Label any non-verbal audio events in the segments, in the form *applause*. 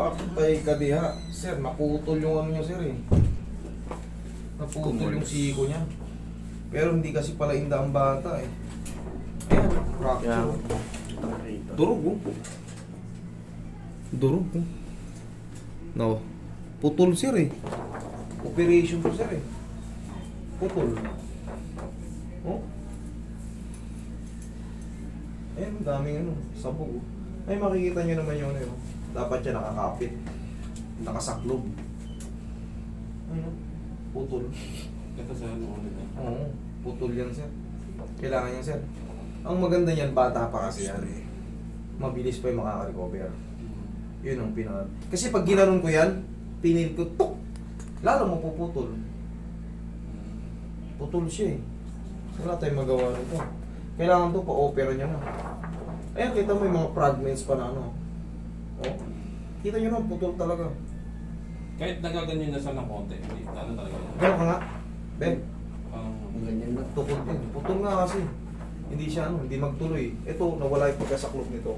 Pakpay ka diha. Sir, naputol yung ano niya, sir eh. Naputol yung siko niya. Pero hindi kasi pala inda ang bata eh. Ayan, fracture. Durog oh. Durog oh. No. Putol sir eh. Operation to sir eh. Putol. Oh. Ayan, daming ano, sabog. oh. Ay, makikita nyo naman yung ano yun. Dapat siya nakakapit. Nakasaklob. Ayun, oh. putol. Ito sa ano ulit eh. Oo, putol yan sir. Kailangan yan sir. Ang maganda niyan, bata pa kasi yan. Mabilis pa yung makaka-recover. Yun ang pinaka... Kasi pag ginanon ko yan, pinil ko, tok! Lalo mo puputol. Putol siya eh. Wala tayong magawa nito. Kailangan to pa-opera niya na. Ayan, kita mo yung mga fragments pa na ano. Oh. Kita nyo na, putol talaga. Kahit nagaganyan na siya ng konti, hindi, ano talaga yan. Gano'n ka nga. Ben, Parang, Ganyan na. tukod din. Putol nga kasi. Hindi siya ano, hindi magtuloy. Ito, nawala yung pagkasaklop nito.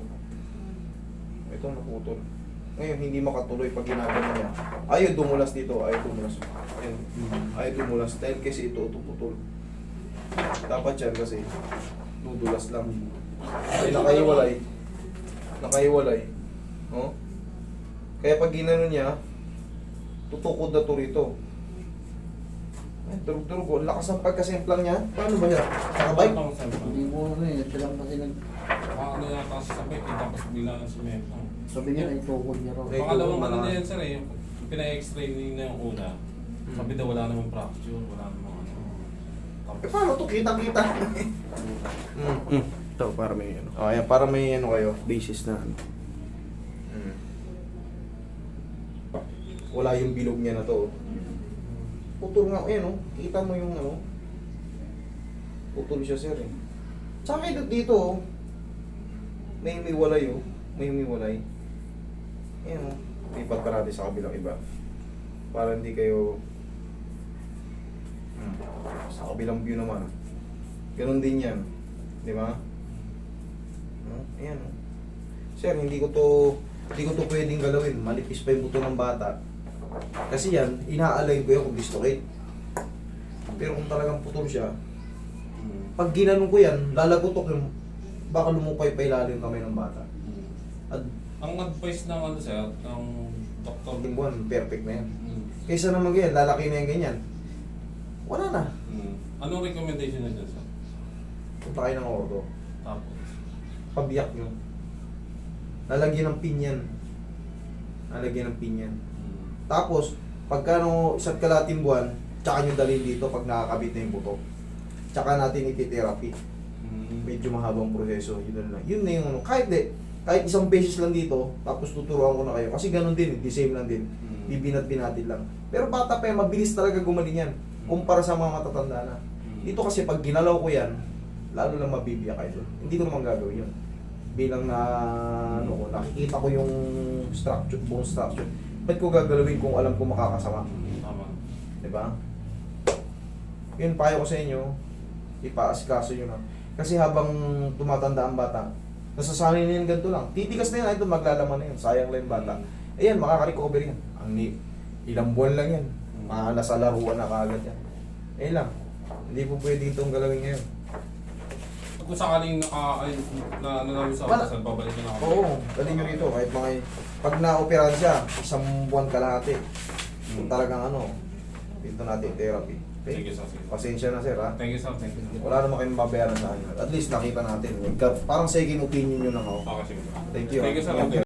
Ito, naputol. Ngayon, hindi makatuloy pag ginagawa niya. Ayaw dumulas dito, ayaw dumulas. Ayun. Ayaw dumulas. Dahil kasi ito, ito putol. Dapat yan kasi, dudulas lang. Ay, nakaiwalay. Nakaiwalay. No? Kaya pag ginano niya, tutukod na to rito. Ay, durug-durug. oh. Lakas ng pagkasimplang niya. Paano ba yan? Nakabay? Hindi mo ano eh, ito lang kasi nag... Ano yata sa sabay, kita tapos bigla ng semento. Sabi niya na itukod niya raw. Pangalawang ano na yan sir eh, yung pina-x-ray na yung una. Hmm. Sabi daw wala namang fracture, wala namang ano. Eh, paano to? Kitang-kita. *laughs* mm. Mm. Ito, para may ano. Oh, ayan, para may ano kayo. Basis na ano. Wala yung bilog niya na to. Putol nga, ayan oh. Kita mo yung ano. Putol siya sir eh. Sa akin dito oh. May umiwalay oh. May umiwalay. Ayan oh. Lipat pa natin sa kabilang iba. Para hindi kayo Hmm. Sa kabilang view naman. Ganon din yan. Di ba? Hmm? Ayan. oh. Sir, hindi ko to hindi ko to pwedeng galawin. Malipis pa yung buto ng bata. Kasi yan, ina-align ko yan kung dislocate. Pero kung talagang putol siya, pag ginanon ko yan, lalagotok yung baka lumupay pa ilalim yung kamay ng bata. At Ang advice ng ano sir, ng doktor. yung buwan, perfect na yan. Hmm. Kaysa naman ganyan, lalaki na yan ganyan. Wala na. Hmm. Anong recommendation na dyan sir? Punta kayo ng ordo. Tapos, pabiyak nyo. Lalagyan ng pinyan. Lalagyan ng pinyan. Tapos, pagka no, isa't kalating buwan, tsaka nyo dalhin dito pag nakakabit na yung buto. Tsaka natin iti-therapy. Hmm. Medyo mahabang proseso. Yun na lang. Yun na yung ano. Kahit di, kahit isang beses lang dito, tapos tuturuan ko na kayo. Kasi ganun din, the same lang din. Hmm. Bibinat-binatin lang. Pero bata pa yan, mabilis talaga gumaling yan. Kumpara sa mga matatanda na. Dito kasi pag ginalaw ko yan, lalo lang mabibiyak kayo. Hindi ko naman gagawin yun. Bilang na, ano ko, nakikita ko yung structure, bone structure. Ba't ko gagalawin kung alam ko makakasama? Tama. Di ba? Yun, payo ko sa inyo, ipaasikaso nyo na. Kasi habang tumatanda ang bata, nasasanay na yan ganito lang. Titikas na yan, ito maglalaman na yan. Sayang lang yung bata. Ayan, makaka-recover yan. Ang ni ilang buwan lang yan. Mga nasa laruan na kaagad yan. Ayun lang. Hindi po pwede itong galawin ngayon. Kung sakaling naka, ay, na, na, namin sa Wala. babalik na ako. Oo, dali nyo rito. Kahit mga, pag na-operahan siya, isang buwan kalahati. Kung Hmm. talagang ano, dito natin therapy. Okay? Sige sir, sige. Pasensya na sir ha. Thank you sir, thank you. Wala naman kayong babayaran sa akin. At least nakita natin. Parang second opinion nyo lang ako. Okay, sige. Thank you. Thank you sir. Thank you.